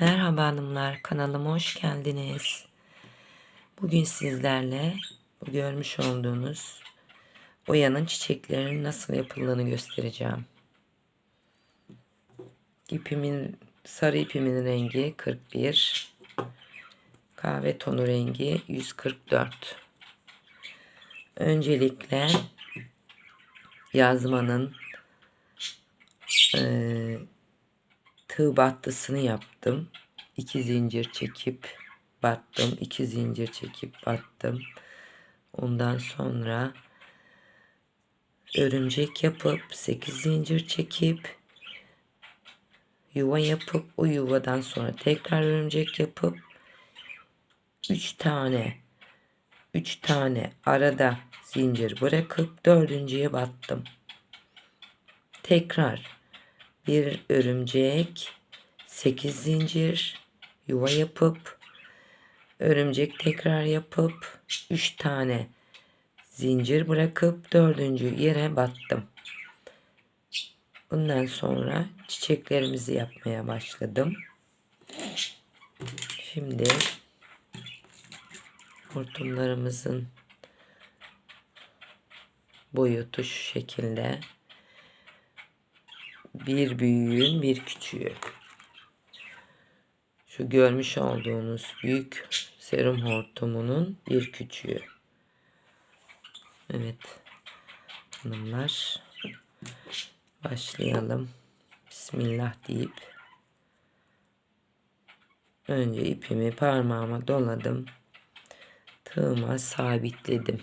Merhaba hanımlar, kanalıma hoş geldiniz. Bugün sizlerle bu görmüş olduğunuz oyanın çiçeklerinin nasıl yapıldığını göstereceğim. İpimin sarı ipimin rengi 41. Kahve tonu rengi 144. Öncelikle yazmanın eee tığ battısını yaptım. İki zincir çekip battım. iki zincir çekip battım. Ondan sonra örümcek yapıp 8 zincir çekip yuva yapıp o yuvadan sonra tekrar örümcek yapıp 3 tane 3 tane arada zincir bırakıp dördüncüye battım. Tekrar bir örümcek, 8 zincir, yuva yapıp, örümcek tekrar yapıp, 3 tane zincir bırakıp dördüncü yere battım. Bundan sonra çiçeklerimizi yapmaya başladım. Şimdi hortumlarımızın boyutu şu şekilde bir büyüğün bir küçüğü. Şu görmüş olduğunuz büyük serum hortumunun bir küçüğü. Evet. Hanımlar. Başlayalım. Bismillah deyip önce ipimi parmağıma doladım. Tığıma sabitledim.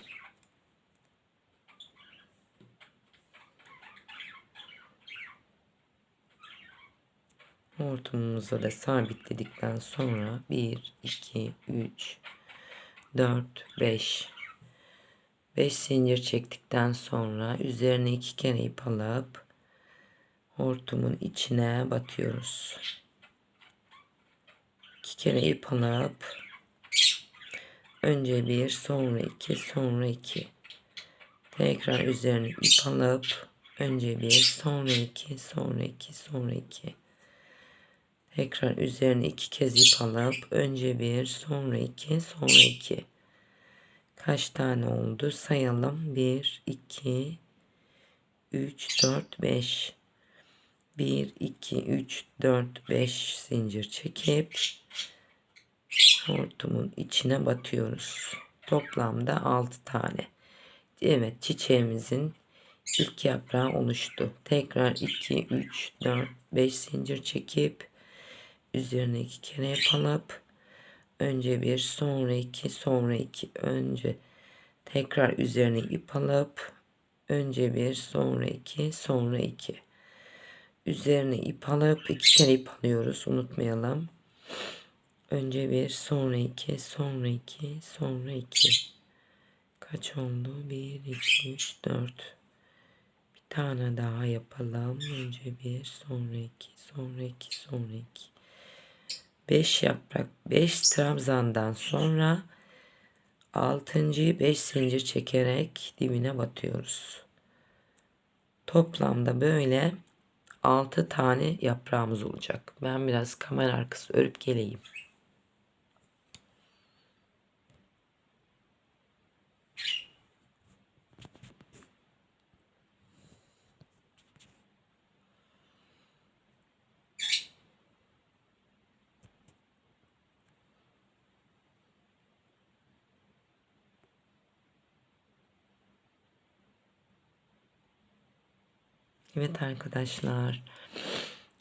Hortumumuzu da sabitledikten sonra 1, 2, 3, 4, 5 5 zincir çektikten sonra üzerine iki kere ip alıp hortumun içine batıyoruz. İki kere ip alıp önce bir sonra iki sonra iki. Tekrar üzerine ip alıp önce bir sonra iki sonra iki sonra iki Tekrar üzerine iki kez ip alıp önce bir sonra iki sonra iki. Kaç tane oldu sayalım. 1 2 3 4 5 1 2 3 4 5 zincir çekip hortumun içine batıyoruz. Toplamda 6 tane. Evet çiçeğimizin ilk yaprağı oluştu. Tekrar 2 3 4 5 zincir çekip üzerine iki kere yapalım. Önce bir sonra iki sonra iki önce tekrar üzerine ip alıp önce bir sonra iki sonra iki üzerine ip alıp iki kere ip alıyoruz unutmayalım. Önce bir sonra iki sonra iki sonra iki kaç oldu? Bir iki üç dört bir tane daha yapalım. Önce bir sonra iki sonra iki sonra iki 5 yaprak 5 trabzandan sonra 6. 5 zincir çekerek dibine batıyoruz. Toplamda böyle 6 tane yaprağımız olacak. Ben biraz kamera arkası örüp geleyim. Evet arkadaşlar.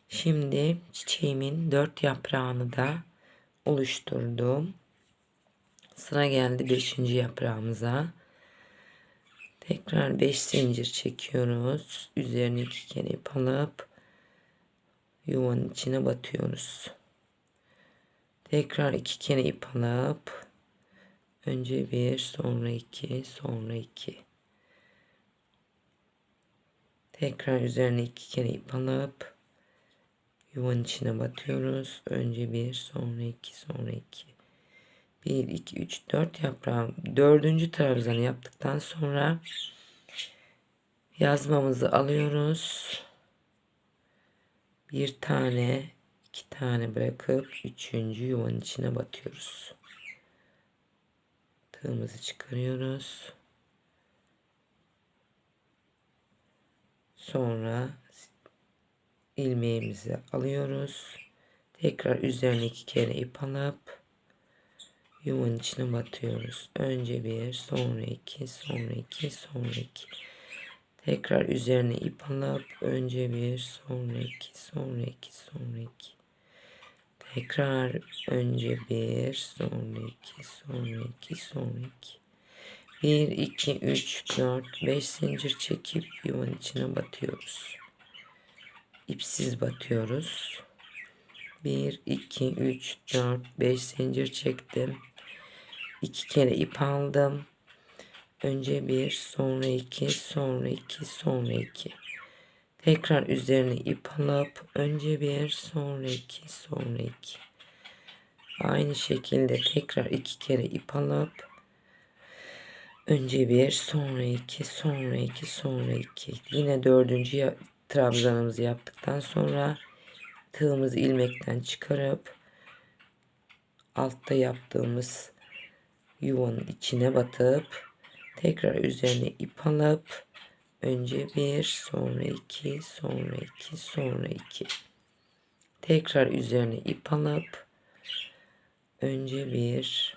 Şimdi çiçeğimin dört yaprağını da oluşturdum. Sıra geldi beşinci yaprağımıza. Tekrar beş zincir çekiyoruz. Üzerine iki kere ip alıp yuvanın içine batıyoruz. Tekrar iki kere ip alıp önce bir sonra iki sonra iki Tekrar üzerine iki kere ip alıp yuvanın içine batıyoruz. Önce bir, sonra iki, sonra iki. Bir, iki, üç, dört yaprağım. Dördüncü trabzanı yaptıktan sonra yazmamızı alıyoruz. Bir tane iki tane bırakıp üçüncü yuvanın içine batıyoruz. Tığımızı çıkarıyoruz. Sonra ilmeğimizi alıyoruz. Tekrar üzerine iki kere ip alıp yuvanın içine batıyoruz. Önce bir, sonra iki, sonra iki, sonra iki. Tekrar üzerine ip alıp önce bir, sonra iki, sonra iki, sonra iki. Tekrar önce bir, sonra iki, sonra iki, sonra iki. Bir, iki, üç, dört, beş zincir çekip yuvanın içine batıyoruz. İpsiz batıyoruz. 1, 2, 3, 4, 5 zincir çektim. 2 kere ip aldım. Önce bir, sonra iki, sonra iki, sonra iki. Tekrar üzerine ip alıp önce bir, sonra iki, sonra iki. Aynı şekilde tekrar iki kere ip alıp önce bir, sonra iki, sonra iki, sonra iki. Yine dördüncü trabzanımızı yaptıktan sonra tığımızı ilmekten çıkarıp altta yaptığımız yuvanın içine batıp tekrar üzerine ip alıp önce bir sonra iki sonra iki sonra iki tekrar üzerine ip alıp önce bir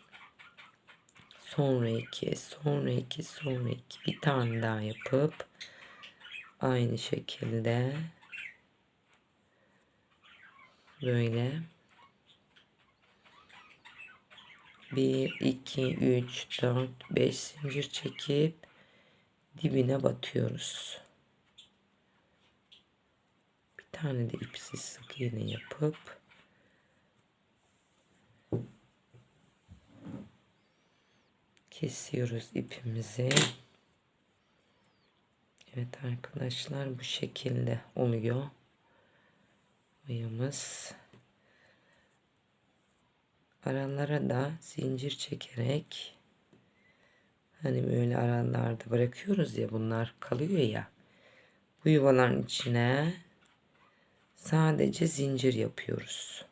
sonra iki sonra iki bir tane daha yapıp aynı şekilde böyle 1 2 3 4 5 zincir çekip dibine batıyoruz. Bir tane de ipsiz sık iğne yapıp kesiyoruz ipimizi. Evet arkadaşlar bu şekilde oluyor. Oyamız. Aralara da zincir çekerek hani böyle aralarda bırakıyoruz ya bunlar kalıyor ya. Bu yuvaların içine sadece zincir yapıyoruz.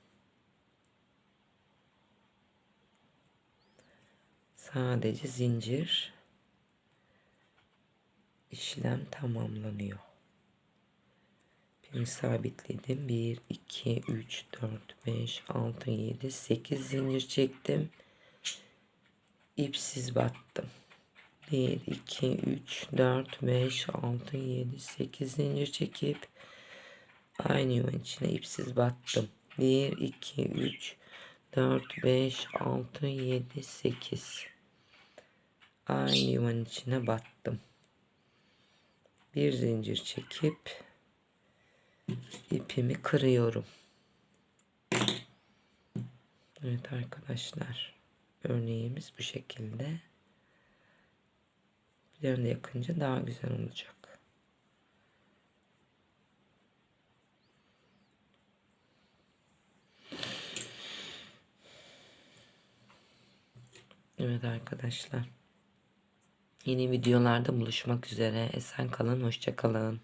Sadece zincir işlem tamamlanıyor. Birini sabitledim. 1, 2, 3, 4, 5, 6, 7, 8 zincir çektim. İpsiz battım. 1, 2, 3, 4, 5, 6, 7, 8 zincir çekip aynı yuvanın içine ipsiz battım. 1, 2, 3, 4, 5, 6, 7, 8. Aynı yuvanın içine battım. Bir zincir çekip ipimi kırıyorum. Evet arkadaşlar. Örneğimiz bu şekilde. Üzerinde yakınca daha güzel olacak. Evet arkadaşlar. Yeni videolarda buluşmak üzere. Esen kalın, hoşça kalın.